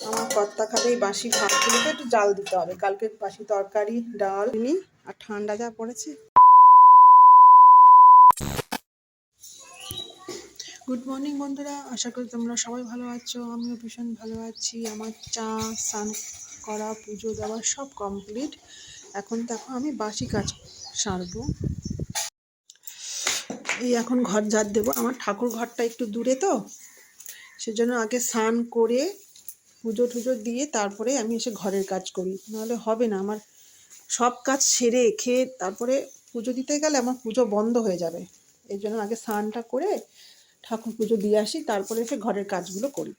আমার কর্তা খাবে এই বাসি ভাতগুলোকে একটু জাল দিতে হবে। কালকে বাসি তরকারি, ডাল নি আর ঠান্ডা যা পড়েছে। গুড মর্নিং বন্ধুরা, আশা করি তোমরা সবাই ভালো আছো, আমিও ভীষণ ভালো আছি। আমার চা, স্নান করা, পুজো দেওয়া সব কমপ্লিট এখন দেখো আমি বাসি কাজ সারবো। এই এখন ঘর ঝাড় দেবো। আমার ঠাকুর ঘরটা একটু দূরে তো, সেজন্য আগে স্নান করে পুজো টুজো দিয়ে তারপরে আমি এসে ঘরের কাজ করি। নাহলে হবে না, আমার সব কাজ সেরে খেয়ে তারপরে পুজো দিতে গেলে আমার পুজো বন্ধ হয়ে যাবে। এই জন্য আগে স্নানটা করে ঠাকুর পুজো দিয়ে আসি, তারপরে এসে ঘরের কাজগুলো করি।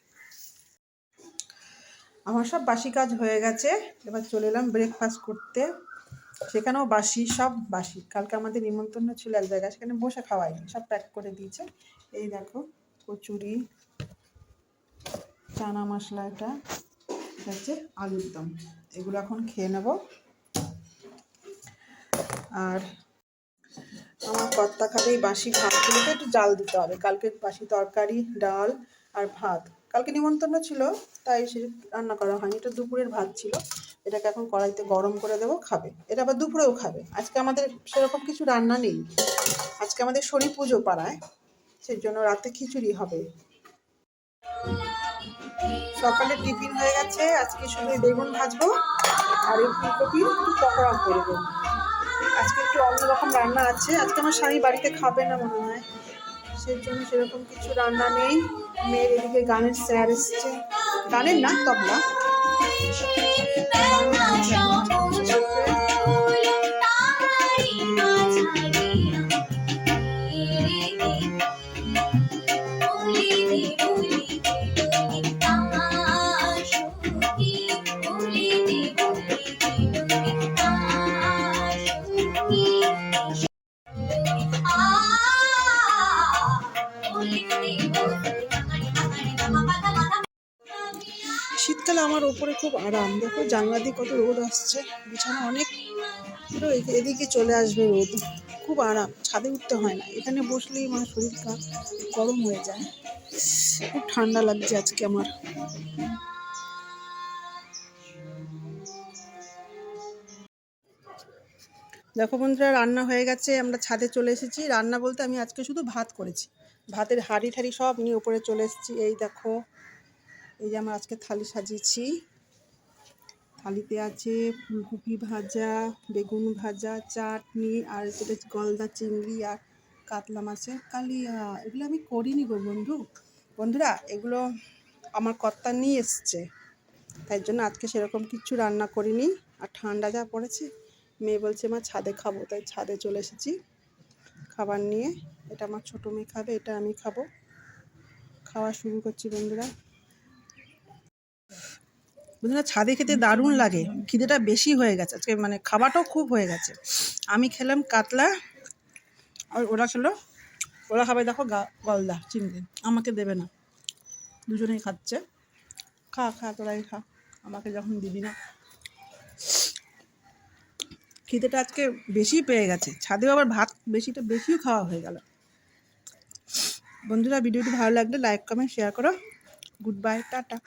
আমার সব বাসি কাজ হয়ে গেছে, এবার চলে এলাম ব্রেকফাস্ট করতে। সেখানেও বাসি, সব বাসি। কালকে আমাদের নিমন্ত্রণ ছিল এক জায়গায়, সেখানে বসে খাওয়াইনি সব প্যাক করে দিয়েছে। এই দেখো, কচুরি চানা মশলা এটা এটা হচ্ছে আলুর দম। এগুলো এখন খেয়ে নেব। আর আমার কর্তা খাবে এই বাসি ভাতগুলোকে একটু জাল দিতে হবে। কালকে বাসি তরকারি, ডাল আর ভাত। কালকে নিমন্ত্রণ ছিল, তাই সে রান্না করা হয়নি। এটা দুপুরের ভাত ছিল। এটাকে এখন কড়াইতে গরম করে দেবো, খাবে। এটা আবার দুপুরেও খাবে। আজকে আমাদের সেরকম কিছু রান্না নেই। আজকে আমাদের শনি পুজো পাড়ায় সেই জন্য রাতে খিচুড়ি হবে। সকালে টিফিন হয়ে গেছে, আজকে শুধু বেগুন ভাজবো আর এই ফুলকপির একটু পকোড়া করব। আজকে একটু অন্যরকম রান্না আছে, আজকে আমার স্বামী বাড়িতে খাবে না মনে হয় সেই জন্য সেরকম কিছু রান্না নেই। মেয়ের এদিকে গানের স্যার এসছে। গানের না তবলা। শীতকালে আমার ওপরে খুব আরাম। দেখো জানলা দিয়ে কত রোদ আসছে, বিছানা অনেক পুরো এদিকে চলে আসবে রোদ। খুব আরাম, ছাদে উঠতে হয় না। এখানে বসলেই আমার শরীর কা- গরম হয়ে যায়। খুব ঠান্ডা লাগছে আজকে আমার। দেখো বন্ধুরা, রান্না হয়ে গেছে, আমরা ছাদে চলে এসেছি। রান্না বলতে আমি আজকে শুধু ভাত করেছি। ভাতের হাঁড়ি ঠাড়ি সব নিয়ে উপরে চলে এসেছি। এই দেখো, এই যে আমরা আজকে থালি সাজিয়েছি। থালিতে আছে ফুলকপি ভাজা, বেগুন ভাজা, চাটনি, আর যেটা গলদা চিংড়ি আর কাতলা মাছের কালিয়া। এগুলো আমি করিনি গো বন্ধু। বন্ধুরা, এগুলো আমার কর্তা নিয়ে এসছে। তাই জন্য আজকে সেরকম কিছু রান্না করিনি। আর ঠান্ডা যা পড়েছে, মেয়ে বলছে, মা, ছাদে খাব। তাই ছাদে চলে এসেছি। খাবার নিয়ে। এটা আমার ছোটো মেয়ে খাবে, এটা আমি খাব। খাওয়া শুরু করছি বন্ধুরা। বন্ধুরা, ছাদে খেতে দারুণ লাগে। খিদেটা বেশি হয়ে গেছে। আজকে মানে খাবারটাও খুব হয়ে গেছে। আমি খেলাম কাতলা। আর ওরা খেলো, ওরা খাবে দেখো গলদা, চিংড়ি। আমাকে দেবে না। দুজনেই খাচ্ছে। খা খা, তোরাই খা। আমাকে যখন দিবি না। খিদেটা আজকে বেশি পেয়ে গেছে। ছাদেও আবার ভাত বেশিটা বেশিও খাওয়া হয়ে গেল। বন্ধুরা, ভিডিওটি ভালো লাগলে লাইক কমেন্ট শেয়ার করো। Good bye tata.